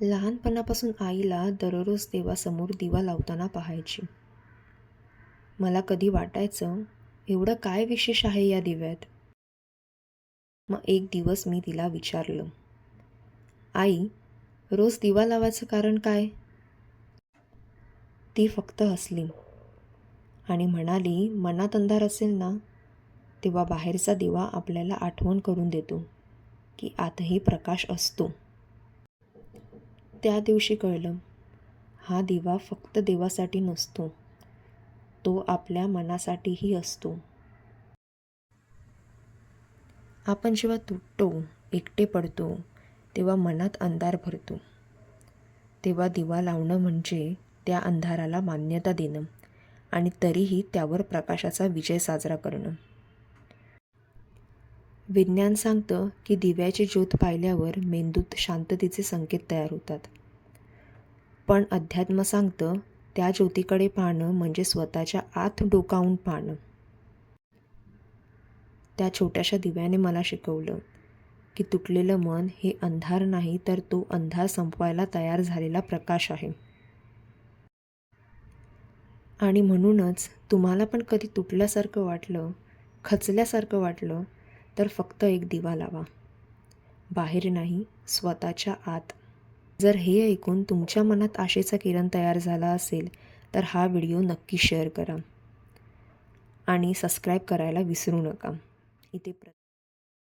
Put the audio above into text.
लहानपणापासून आईला दररोज देवासमोर दिवा लावताना पाहायची. मला कधी वाटायचं एवढं काय विशेष आहे या दिव्यात? मग एक दिवस मी तिला विचारलं आई रोज दिवा लावायचं कारण काय? ती फक्त हसली आणि म्हणाली मनात अंधार असेल ना तेव्हा बाहेरचा दिवा आपल्याला आठवण करून देतो की आतही प्रकाश असतो. त्या दिवशी कळलं हा दिवा फक्त देवासाठी नसतो तो आपल्या मनासाठीही असतो. आपण जेव्हा तुटतो एकटे पडतो तेव्हा मनात अंधार भरतो. तेव्हा दिवा लावणं म्हणजे त्या अंधाराला मान्यता देणं आणि तरीही त्यावर प्रकाशाचा विजय साजरा करणं. विज्ञान सांगतं की दिव्याची ज्योत पाहिल्यावर मेंदूत शांततेचे संकेत तयार होतात. पण अध्यात्म सांगतं त्या ज्योतीकडे पाहणं म्हणजे स्वतःच्या आत डोकावून पाहणं. त्या छोट्याशा दिव्याने मला शिकवलं की तुटलेलं मन हे अंधार नाही तर तो अंधार संपवायला तयार झालेला प्रकाश आहे. आणि म्हणूनच तुम्हाला पण कधी तुटल्यासारखं वाटलं खचल्यासारखं वाटलं तर फक्त एक दिवा लावा. बाहेर नाही स्वतःच्या आत. जर हे ऐकून तुमच्या मनात आशेचा किरण तयार झाला असेल तर हा व्हिडिओ नक्की शेअर करा. आणि सबस्क्राईब करायला विसरू नका. इथे प्र